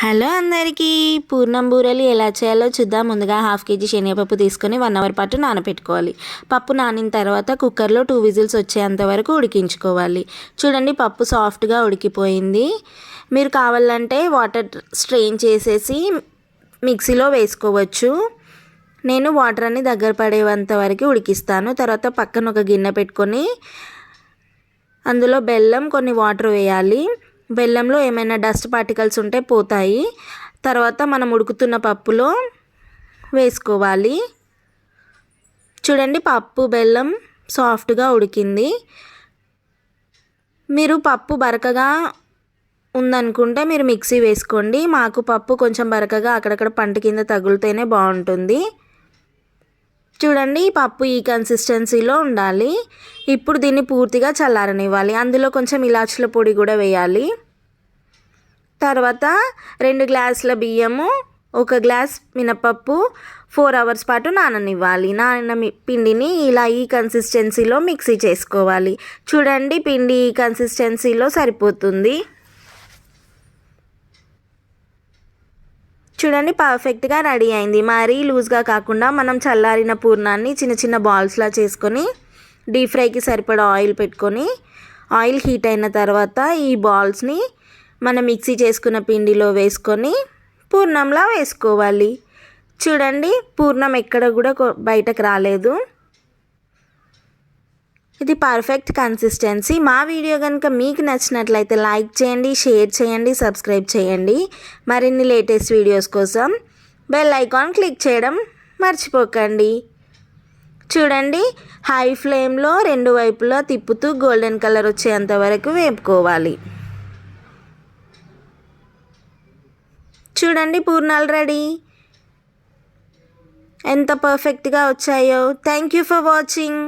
Hello అందరికీ పూర్ణం బూరెలు ఎలా చేయాలో చూద్దాం. ముందుగా హాఫ్ కేజీ శనగపప్పు తీసుకొని వన్ అవర్ పాటు నానబెట్టుకోవాలి పప్పు నానిన తర్వాత కుక్కర్లో టూ విజిల్స్ వచ్చేంత వరకు ఉడికించుకోవాలి. చూడండి పప్పు సాఫ్ట్గా ఉడికిపోయింది. మీరు కావాలంటే వాటర్ స్ట్రెయిన్ చేసేసి మిక్సీలో వేసుకోవచ్చు. నేను వాటర్ అన్ని దగ్గర పడేంత వరకు ఉడికిస్తాను. తర్వాత పక్కన ఒక గిన్నె పెట్టుకొని అందులో బెల్లం కొన్ని వాటర్ వేయాలి. బెల్లంలో ఏమైనా డస్ట్ పార్టికల్స్ ఉంటే పోతాయి. తర్వాత మనం ఉడుకుతున్న పప్పులో వేసుకోవాలి. చూడండి పప్పు బెల్లం సాఫ్ట్గా ఉడికింది. మీరు పప్పు బరకగా ఉందనుకుంటే మీరు మిక్సీ వేసుకోండి. మాకు పప్పు కొంచెం బరకగా అక్కడక్కడ పంట కింద తగులుతేనే బాగుంటుంది. చూడండి పప్పు ఈ కన్సిస్టెన్సీలో ఉండాలి. ఇప్పుడు దీన్ని పూర్తిగా చల్లారనివ్వాలి. అందులో కొంచెం ఇలాచుల పొడి కూడా వేయాలి. తర్వాత రెండు గ్లాసుల బియ్యము ఒక గ్లాస్ మినపప్పు ఫోర్ అవర్స్ పాటు నాననివ్వాలి. నాన్న పిండిని ఇలా ఈ కన్సిస్టెన్సీలో మిక్సీ చేసుకోవాలి. చూడండి పిండి ఈ కన్సిస్టెన్సీలో సరిపోతుంది. చూడండి పర్ఫెక్ట్గా రెడీ అయింది. మరీ లూజ్గా కాకుండా మనం చల్లారిన పూర్ణాన్ని చిన్న చిన్న బాల్స్లా చేసుకొని డీప్ ఫ్రైకి సరిపడా ఆయిల్ పెట్టుకొని ఆయిల్ హీట్ అయిన తర్వాత ఈ బాల్స్ని మనం మిక్సీ చేసుకున్న పిండిలో వేసుకొని పూర్ణంలా వేసుకోవాలి. చూడండి పూర్ణం ఎక్కడ కూడా బయటకు రాలేదు. ఇది పర్ఫెక్ట్ కన్సిస్టెన్సీ. మా వీడియో కనుక మీకు నచ్చినట్లయితే లైక్ చేయండి షేర్ చేయండి సబ్స్క్రైబ్ చేయండి. మరిన్ని లేటెస్ట్ వీడియోస్ కోసం బెల్ ఐకాన్ క్లిక్ చేయడం మర్చిపోకండి. చూడండి హై ఫ్లేమ్లో రెండు వైపులా తిప్పుతూ గోల్డెన్ కలర్ వచ్చేంత వరకు వేపుకోవాలి. చూడండి పూర్ణాలు రెడీ. ఎంత పర్ఫెక్ట్గా వచ్చాయో. Thank you for watching